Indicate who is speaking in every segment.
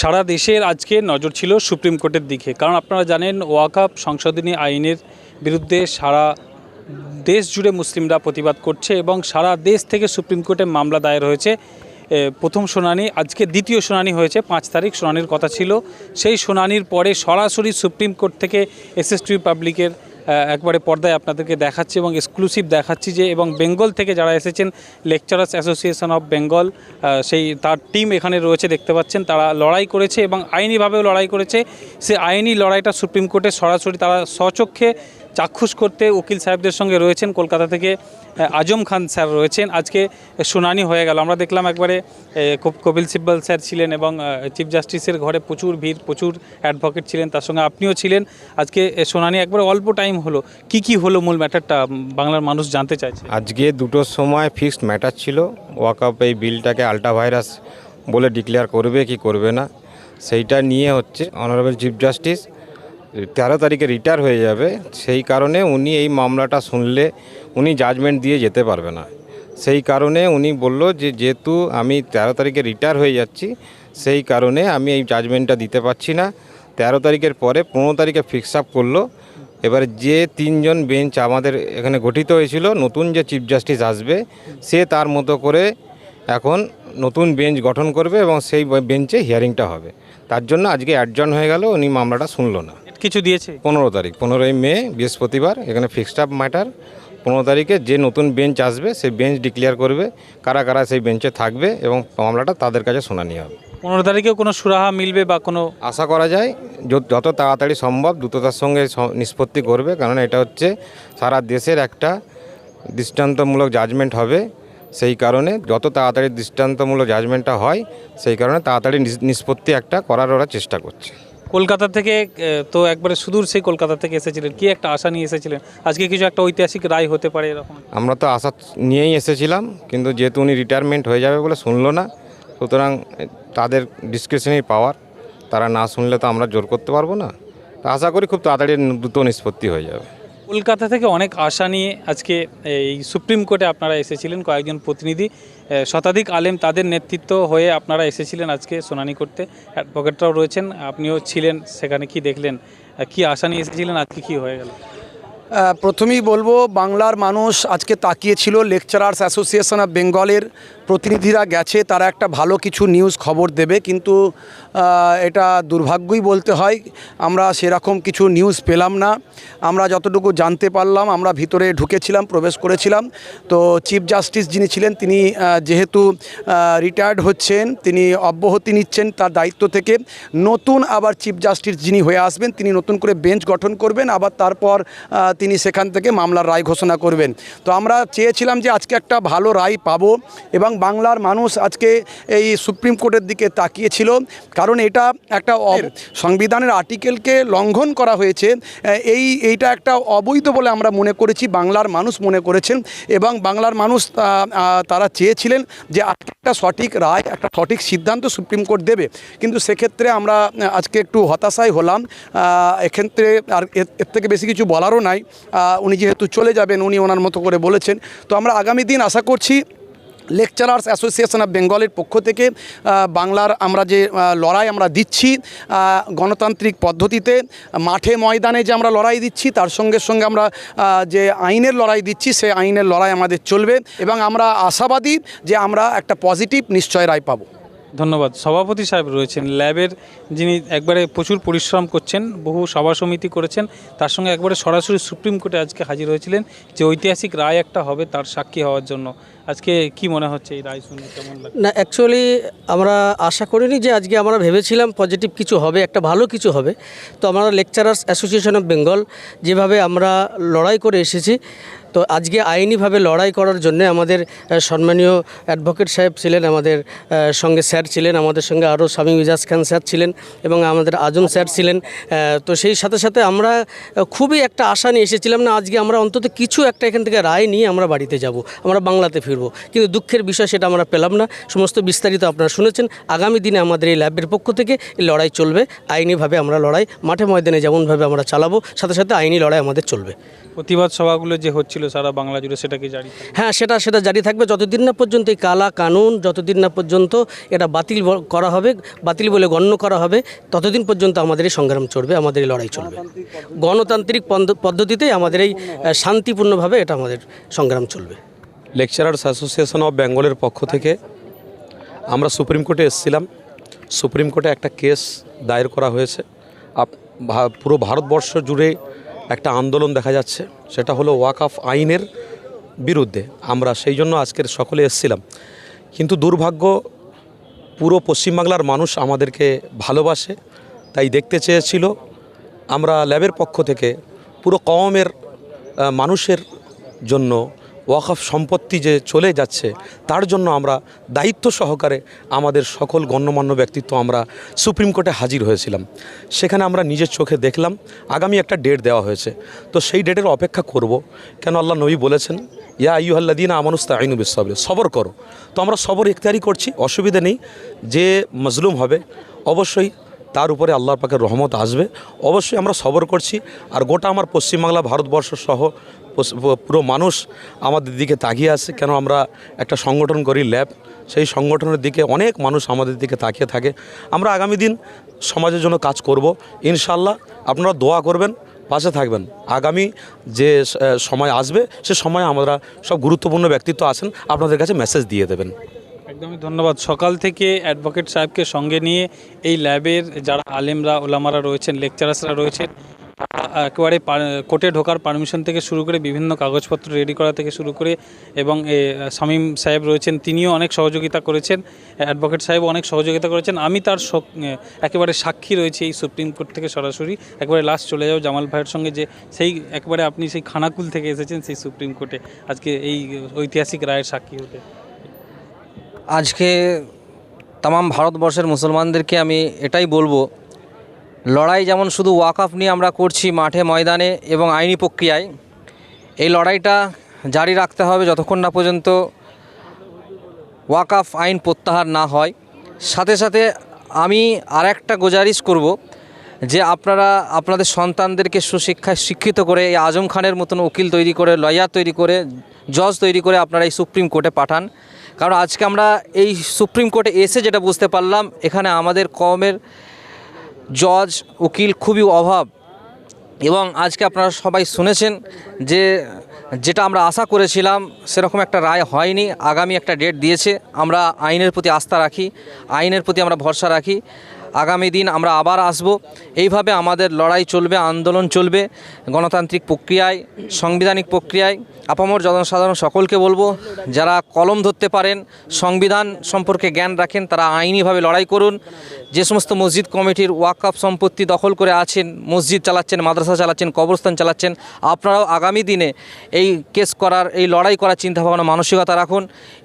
Speaker 1: সারা দেশের আজকে নজর ছিল সুপ্রিম কোর্টের দিকে। কারণ আপনারা জানেন ওয়াকাপ সংশোধনী আইনের বিরুদ্ধে সারা দেশ জুড়ে মুসলিমরা প্রতিবাদ করছে এবং সারা দেশ থেকে সুপ্রিম কোর্টে মামলা দায়ের হয়েছে। প্রথম শুনানি, আজকে দ্বিতীয় শুনানি হয়েছে, পাঁচ তারিখ শুনানির কথা ছিল। সেই শুনানির পরে সরাসরি সুপ্রিম কোর্ট থেকে এসএসটি পাবলিকের একবারে পর্দায় আপনাদেরকে দেখাচ্ছি এবং এক্সক্লুসিভ দেখাচ্ছি যে এবং বেঙ্গল থেকে যারা এসেছেন লেকচারার্স অ্যাসোসিয়েশন অফ বেঙ্গল সেই তার টিম এখানে রয়েছে, দেখতে পাচ্ছেন, তারা লড়াই করেছে এবং আইনিভাবেও লড়াই করেছে। সে আইনি লড়াইটা সুপ্রিম কোর্টে সরাসরি তারা স্বচক্ষে চাক্ষুষ করতে উকিল সাহেবদের সঙ্গে রয়েছেন। কলকাতা থেকে আজম খান স্যার রয়েছেন। আজকে শুনানি হয়ে গেল। আমরা দেখলাম একবারে কপিল সিব্বল স্যার ছিলেন এবং চিফ জাস্টিসের ঘরে প্রচুর ভিড়, প্রচুর অ্যাডভোকেট ছিলেন, তার সঙ্গে আপনিও ছিলেন। আজকে শুনানি একবারে অল্প টাইম হলো। কি কি হলো মূল ম্যাটারটা? বাংলার মানুষ জানতে চাইছে।
Speaker 2: আজকে দুটোর সময় ফিক্সড ম্যাটার ছিল। ওয়াকআপ এই বিলটাকে আল্ট্রা ভাইরাস বলে ডিক্লেয়ার করবে কি করবে না, সেইটা নিয়ে হচ্ছে অনারেবল চিফ জাস্টিস তেরো তারিখে রিটায়ার হয়ে যাবে, সেই কারণে উনি এই মামলাটা শুনলে উনি জাজমেন্ট দিয়ে যেতে পারবে না। সেই কারণে উনি বলল যে, যেহেতু আমি তেরো তারিখে রিটায়ার হয়ে যাচ্ছি, সেই কারণে আমি এই জাজমেন্টটা দিতে পারছি না। তেরো তারিখের পরে পনেরো তারিখে ফিক্স আপ করল। এবারে যে তিনজন বেঞ্চ আমাদের এখানে গঠিত হয়েছিল, নতুন যে চিফ জাস্টিস আসবে, সে তার মতো করে এখন নতুন বেঞ্চ গঠন করবে এবং সেই বেঞ্চে হিয়ারিংটা হবে। তার জন্য আজকে অ্যাডজন হয়ে গেল, উনি মামলাটা শুনলো না।
Speaker 1: কিছু দিয়েছে?
Speaker 2: পনেরো তারিখ পনেরোই মে বৃহস্পতিবার এখানে ফিক্সড আপ ম্যাটার পনেরো তারিখে যে নতুন বেঞ্চ আসবে সেই বেঞ্চ ডিক্লেয়ার করবে কারা কারা সেই বেঞ্চে থাকবে এবং মামলাটা তাদের কাছে শুনানি হবে।
Speaker 1: পনেরো তারিখেও কোনো সুরাহা মিলবে বা কোনো
Speaker 2: আশা করা যায় যত- যত তাড়াতাড়ি সম্ভব দ্রুততার সঙ্গে নিষ্পত্তি করবে কারণ এটা হচ্ছে সারা দেশের একটা দৃষ্টান্তমূলক জাজমেন্ট হবে। সেই কারণে যত তাড়াতাড়ি দৃষ্টান্তমূলক জাজমেন্টটা হয় সেই কারণে তাড়াতাড়ি নিষ্পত্তি একটা করার ওরা চেষ্টা করছে।
Speaker 1: কলকাতা থেকে তো একবারে সুদূর সেই কলকাতা থেকে এসেছিলেন। কি একটা আশা নিয়ে এসেছিলেন? আজকে কিছু একটা ঐতিহাসিক রায় হতে পারে এরকম।
Speaker 2: আমরা তো আশা নিয়েই এসেছিলাম কিন্তু যেহেতু উনি রিটায়ারমেন্ট হয়ে যাবে বলে শুনলো না সুতরাং তাদের ডিসক্রিপশনারি পাওয়ার তারা না শুনলে তো আমরা জোর করতে পারব না। আশা করি খুব তাড়াতাড়ি দ্রুত নিষ্পত্তি হয়ে যাবে।
Speaker 1: কলকাতা থেকে অনেক আশা নিয়ে আজকে এই সুপ্রিম কোর্টে আপনারা এসেছিলেন কয়েকজন প্রতিনিধি। শতাধিক আলেম তাদের নেতৃত্ব হয়ে আপনারা এসেছিলেন আজকে শুনানি করতে। অ্যাডভোকেটরাও রয়েছেন, আপনিও ছিলেন, সেখানে কি দেখলেন? কি আশা নিয়ে এসেছিলেন, আজকে কি হয়ে গেল?
Speaker 3: প্রথমেই বলব, বাংলার মানুষ আজকে তাকিয়েছিল লেকচারার্স অ্যাসোসিয়েশন অফ বেঙ্গলের প্রতিনিধিরা গেছে, তারা একটা ভালো কিছু নিউজ খবর দেবে, কিন্তু এটা দুর্ভাগ্যই বলতে হয়, আমরা সেরকম কিছু নিউজ পেলাম না। আমরা যতটুকু জানতে পারলাম, আমরা ভিতরে ঢুকেছিলাম, প্রবেশ করেছিলাম। তো চিফ জাস্টিস যিনি ছিলেন, তিনি যেহেতু রিটায়ার্ড হচ্ছেন, তিনি অব্যাহতি নিচ্ছেন তার দায়িত্ব থেকে। নতুন আবার চিফ জাস্টিস যিনি হয়ে আসবেন, তিনি নতুন করে বেঞ্চ গঠন করবেন, আবার তারপর তিনি সেখান থেকে মামলার রায় ঘোষণা করবেন। তো আমরা চেয়েছিলাম যে আজকে একটা ভালো রায় পাবো, এবং বাংলার মানুষ আজকে এই সুপ্রিম কোর্টের দিকে তাকিয়েছিল। কারণ এটা একটা সংবিধানের আর্টিকেলকে লঙ্ঘন করা হয়েছে। এই এইটা একটা অবৈধ বলে আমরা মনে করেছি বাংলার মানুষ মনে করেছেন। এবং বাংলার মানুষ তারা চেয়েছিলেন যে একটা সঠিক রায় একটা সঠিক সিদ্ধান্ত সুপ্রিম কোর্ট দেবে। কিন্তু সেক্ষেত্রে আমরা আজকে একটু হতাশাই হলাম। এক্ষেত্রে আর এর থেকে বেশি কিছু বলারও নাই। উনি যেহেতু চলে যাবেন উনি ওনার মতো করে বলেছেন। তো আমরা আগামী দিন আশা করছি লেকচারার্স অ্যাসোসিয়েশন অফ বেঙ্গলের পক্ষ থেকে বাংলার আমরা যে লড়াই আমরা দিচ্ছি গণতান্ত্রিক পদ্ধতিতে, মাঠে ময়দানে যে আমরা লড়াই দিচ্ছি, তার সঙ্গে সঙ্গে আমরা যে আইনের লড়াই দিচ্ছি, সেই আইনের লড়াই আমাদের চলবে এবং আমরা আশাবাদী যে আমরা একটা পজিটিভ নিশ্চয় রায় পাবো।
Speaker 1: ধন্যবাদ। সভাপতি সাহেব রয়েছেন। ল্যাবের যিনি একবারে প্রচুর পরিশ্রম করছেন, বহু সভা সমিতি করেছেন, তার সঙ্গে একবারে সরাসরি সুপ্রিম কোর্টে আজকে হাজির হয়েছিলেন যে ঐতিহাসিক রায় একটা হবে তার সাক্ষী হওয়ার জন্য। আজকে কি মনে হচ্ছে এই রায় শুনে, কেমন
Speaker 4: না অ্যাকচুয়ালি আমরা আশা করিনি যে আজকে আমরা ভেবেছিলাম পজিটিভ কিছু হবে, একটা ভালো কিছু হবে। তো আমরা লেকচারার্স অ্যাসোসিয়েশন অফ বেঙ্গল যেভাবে আমরা লড়াই করে এসেছি তো আজকে আইনিভাবে লড়াই করার জন্য আমাদের সম্মানীয় অ্যাডভোকেট সাহেব ছিলেন, আমাদের সঙ্গে স্যার ছিলেন, আমাদের সঙ্গে আরও স্বামী মিজাজ খান স্যার ছিলেন এবং আমাদের আজম স্যার ছিলেন। তো সেই সাথে সাথে আমরা খুবই একটা আশা নিয়ে এসেছিলাম না, আজকে আমরা অন্তত কিছু একটা এখান থেকে রায় নিয়ে আমরা বাড়িতে যাব, আমরা বাংলাতে ফিরবো। কিন্তু দুঃখের বিষয় সেটা আমরা পেলাম না। সমস্ত বিস্তারিত আপনারা শুনেছেন। আগামী দিনে আমাদের এই ল্যাবের পক্ষ থেকে লড়াই চলবে। আইনিভাবে আমরা লড়াই, মাঠে ময়দানে যেমনভাবে আমরা চালাবো, সাথে সাথে আইনি লড়াই আমাদের চলবে।
Speaker 1: প্রতিবাদ সভাগুলো যে হচ্ছিল সারা বাংলা জুড়ে সেটা কি জারি
Speaker 4: হ্যাঁ সেটা সেটা জারি থাকবে। যতদিন না পর্যন্ত এই কালা কানুন যতদিন না পর্যন্ত এটা বাতিল করা হবে বাতিল বলে গণ্য করা হবে ততদিন পর্যন্ত আমাদের এই সংগ্রাম চলবে আমাদের এই লড়াই চলবে। গণতান্ত্রিক পদ্ধ- পদ্ধতিতেই আমাদের এই শান্তিপূর্ণভাবে এটা আমাদের সংগ্রাম চলবে।
Speaker 5: লেকচারার্স অ্যাসোসিয়েশন অফ বেঙ্গলের পক্ষ থেকে আমরা সুপ্রিম কোর্টে এসেছিলাম। সুপ্রিম কোর্টে একটা কেস দায়ের করা হয়েছে। আপ- ভা- পুরো ভারতবর্ষ জুড়ে একটা আন্দোলন দেখা যাচ্ছে, সেটা হলো ওয়াকাফ আইনের বিরুদ্ধে। আমরা সেই জন্য আজকের সকলে এসছিলাম। কিন্তু দুর্ভাগ্য, পুরো পশ্চিমবাংলার মানুষ আমাদেরকে ভালোবাসে, তাই দেখতে চেয়েছিল। আমরা ল্যাবের পক্ষ থেকে পুরো কমের মানুষের জন্য ওয়াকফ সম্পত্তি যে চলে যাচ্ছে, তার জন্য আমরা দায়িত্ব সহকারে আমাদের সকল গণ্যমান্য ব্যক্তিত্ব আমরা সুপ্রিম কোর্টে হাজির হয়েছিলাম। সেখানে আমরা নিজের চোখে দেখলাম, আগামী একটা ডেট দেওয়া হয়েছে। তো সেই ডেটের অপেক্ষা করব। কেন আল্লাহ নবী বলেছেন, ইয়া আইয়ুহাল্লাদিন আমানুস্তা আইনু বিসবরে সবর করো। তো আমরা সবর ইখতিয়ারি করছি, অসুবিধা নেই, যে মজলুম হবে, অবশ্যই তার উপরে আল্লাহর পাকের রহমত আসবে। অবশ্যই আমরা সবর করছি, আর গোটা আমার পশ্চিমবাংলা, ভারতবর্ষ সহ পুরো মানুষ আমাদের দিকে তাকিয়ে আছে। কেন আমরা একটা সংগঠন করি, ল্যাব। সেই সংগঠনের দিকে অনেক মানুষ আমাদের দিকে তাকিয়ে থাকে। আমরা আগামী দিন সমাজের জন্য কাজ করব। ইনশাল্লাহ আপনারা দোয়া করবেন, পাশে থাকবেন। আগামী যে সময় আসবে, সে সময় আমরা সব গুরুত্বপূর্ণ ব্যক্তিত্ব আছেন, আপনাদের কাছে মেসেজ দিয়ে দেবেন।
Speaker 1: একদমই ধন্যবাদ। সকাল থেকে অ্যাডভোকেট সাহেবকে সঙ্গে নিয়ে এই ল্যাবের যারা আলেমরা, ওলামারা রয়েছেন লেকচারার্সরা রয়েছেন একেবারে কোর্টে ঢোকার পারমিশন থেকে শুরু করে বিভিন্ন কাগজপত্র রেডি করা থেকে শুরু করে এবং শামীম সাহেব রয়েছেন, তিনিও অনেক সহযোগিতা করেছেন অ্যাডভোকেট সাহেব অনেক সহযোগিতা করেছেন। আমি তার একেবারে সাক্ষী রয়েছে এই সুপ্রিম কোর্ট থেকে সরাসরি। একবারে লাস্ট চলে যাও জামাল ভাইয়ের সঙ্গে যে সেই, একবারে আপনি সেই খানাকুল থেকে এসেছেন সেই সুপ্রিম কোর্টে। আজকে এই ঐতিহাসিক রায়ের সাক্ষী হতে।
Speaker 6: আজকে তামাম ভারতবর্ষের মুসলমানদেরকে আমি এটাই বলব লড়াই যেমন শুধু ওয়াকআপ নিয়ে আমরা করছি মাঠে, ময়দানে এবং আইনি প্রক্রিয়ায়, এই লড়াইটা জারি রাখতে হবে যতক্ষণ না পর্যন্ত ওয়াকআপ আইন প্রত্যাহার না হয়। সাথে সাথে আমি আর একটা গুজারিশ করব যে আপনারা, আপনাদের সন্তানদেরকে সুশিক্ষায় শিক্ষিত করে এই আজম খানের মতন উকিল তৈরি করে, লয়ার তৈরি করে, জজ তৈরি করে আপনারা এই সুপ্রিম কোর্টে পাঠান। কারণ আজকে আমরা এই সুপ্রিম কোর্টে এসে যেটা বুঝতে পারলাম, এখানে আমাদের কমের জজ, উকিল খুবই অভাব। এবং আজকে আপনারা সবাই শুনেছেন যে, যেটা আমরা আশা করেছিলাম, সেরকম একটা রায় হয়নি। আগামী একটা ডেট দিয়েছে। আমরা আইনের প্রতি আস্থা রাখি। আইনের প্রতি আমরা ভরসা রাখি। আগামী দিন আমরা আবার আসব। এইভাবে আমাদের লড়াই চলবে, আন্দোলন চলবে। গণতান্ত্রিক প্রক্রিয়ায়, সাংবিধানিক প্রক্রিয়ায় আপামর জনসাধারণ সকলকে বলব, যারা কলম ধরতে পারেন, সংবিধান সম্পর্কে জ্ঞান রাখেন, তারা আইনিভাবে লড়াই করুন। যে সমস্ত মসজিদ কমিটির ওয়াকআপ সম্পত্তি দখল করে আছেন, মসজিদ চালাচ্ছেন, মাদ্রাসা চালাচ্ছেন, কবরস্থান চালাচ্ছেন, আপনারাও আগামী দিনে এই কেস করার, এই লড়াই করার চিন্তাভাবনা, মানসিকতা রাখুন।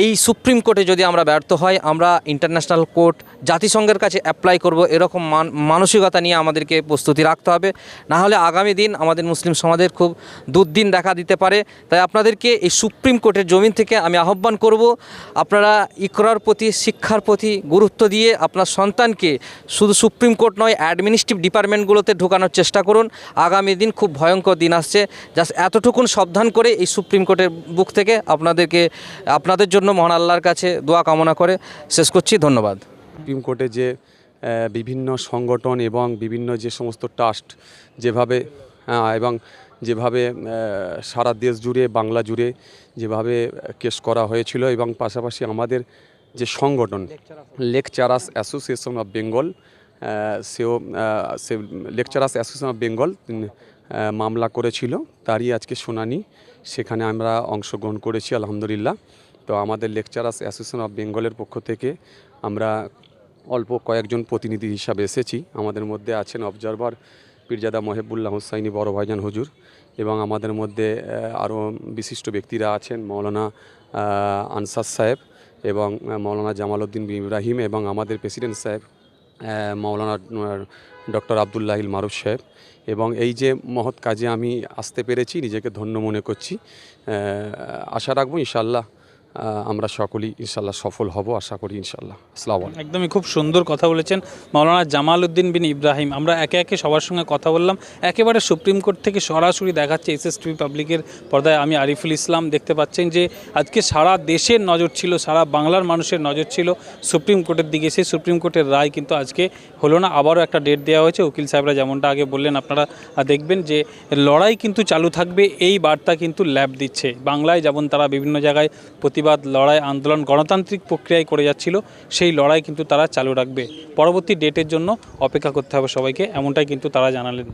Speaker 6: এই সুপ্রিম কোর্টে যদি আমরা ব্যর্থ হয় আমরা ইন্টারন্যাশনাল কোর্ট জাতিসংঘের কাছে অ্যাপ্লাই করব। এরকম মান- মানসিকতা নিয়ে আমাদেরকে প্রস্তুতি রাখতে হবে। না হলে আগামী দিন আমাদের মুসলিম সমাজের খুব দুর্দিন দেখা দিতে পারে। তাই আপনাদেরকে এই সুপ্রিম কোর্টের জমিন থেকে আমি আহ্বান করব, আপনারা ইকরার প্রতি, শিক্ষার প্রতি গুরুত্ব দিয়ে আপনার সন্তানকে শুধু সুপ্রিম কোর্ট নয়, অ্যাডমিনিস্ট্রেটিভ ডিপার্টমেন্টগুলোতে ঢোকানোর চেষ্টা করুন। আগামী দিন খুব ভয়ঙ্কর দিন আসছে। জাস্ট এতটুকুন সাবধান করে এই সুপ্রিম কোর্টের বুক থেকে আপনাদেরকে, আপনাদের জন্য মহান আল্লাহর কাছে দোয়া কামনা করে শেষ করছি। ধন্যবাদ।
Speaker 7: সুপ্রিম কোর্টে যে বিভিন্ন সংগঠন এবং বিভিন্ন যে সমস্ত ট্রাস্ট যেভাবে এবং যেভাবে সারা দেশ জুড়ে, বাংলা জুড়ে যেভাবে কেস করা হয়েছিল এবং পাশাপাশি আমাদের যে সংগঠন লেকচারার্স অ্যাসোসিয়েশন অফ বেঙ্গল সেও সে লেকচারার্স অ্যাসোসিয়েশন অফ বেঙ্গল মামলা করেছিল। তারই আজকে শুনানি। সেখানে আমরা অংশগ্রহণ করেছি, আলহামদুলিল্লাহ। তো আমাদের লেকচারার্স অ্যাসোসিয়েশন অফ বেঙ্গলের পক্ষ থেকে আমরা অল্প কয়েকজন প্রতিনিধি হিসাবে এসেছি। আমাদের মধ্যে আছেন অবজারভার পীরজাদা মহেবুল্লাহ হুসাইনি বড় ভাইজান হুজুর এবং আমাদের মধ্যে আরও বিশিষ্ট ব্যক্তিরা আছেন মৌলানা আনসার সাহেব এবং মৌলানা জামালউদ্দিন ইব্রাহিম এবং আমাদের প্রেসিডেন্ট সাহেব মৌলানা ডক্টর আবদুল্লাহিল মারুফ সাহেব এবং এই যে মহৎ কাজে আমি আসতে পেরেছি, নিজেকে ধন্য মনে করছি আশা রাখব ইনশাল্লাহ আমরা সকলেই ইনশাল্লাহ সফল হব, আশা করি ইনশাল্লাহ। আসসালামু
Speaker 1: একদমই খুব সুন্দর কথা বলেছেন মাওলানা জামাল উদ্দিন বিন ইব্রাহিম। আমরা একে একে সবার সঙ্গে কথা বললাম। একেবারে সুপ্রিম কোর্ট থেকে সরাসরি দেখাচ্ছে এস টিভি পাবলিকের পর্দায় আমি আরিফুল ইসলাম। দেখতে পাচ্ছেন যে আজকে সারা দেশের নজর ছিল, সারা বাংলার মানুষের নজর ছিল সুপ্রিম কোর্টের দিকে। সেই সুপ্রিম কোর্টের রায় কিন্তু আজকে হলো না। আবারও একটা ডেট দেওয়া হয়েছে। উকিল সাহেবরা যেমনটা আগে বললেন, আপনারা দেখবেন যে লড়াই কিন্তু চালু থাকবে। এই বার্তা কিন্তু ল্যাব দিচ্ছে। বাংলায় যেমন তারা বিভিন্ন জায়গায় প্রতিবাদ, লড়াই, আন্দোলন, গণতান্ত্রিক প্রক্রিয়ায় করে যাচ্ছিল, সেই লড়াই কিন্তু তারা চালু রাখবে। পরবর্তী ডেটের জন্য অপেক্ষা করতে হবে সবাইকে, এমনটাই কিন্তু তারা জানালেন।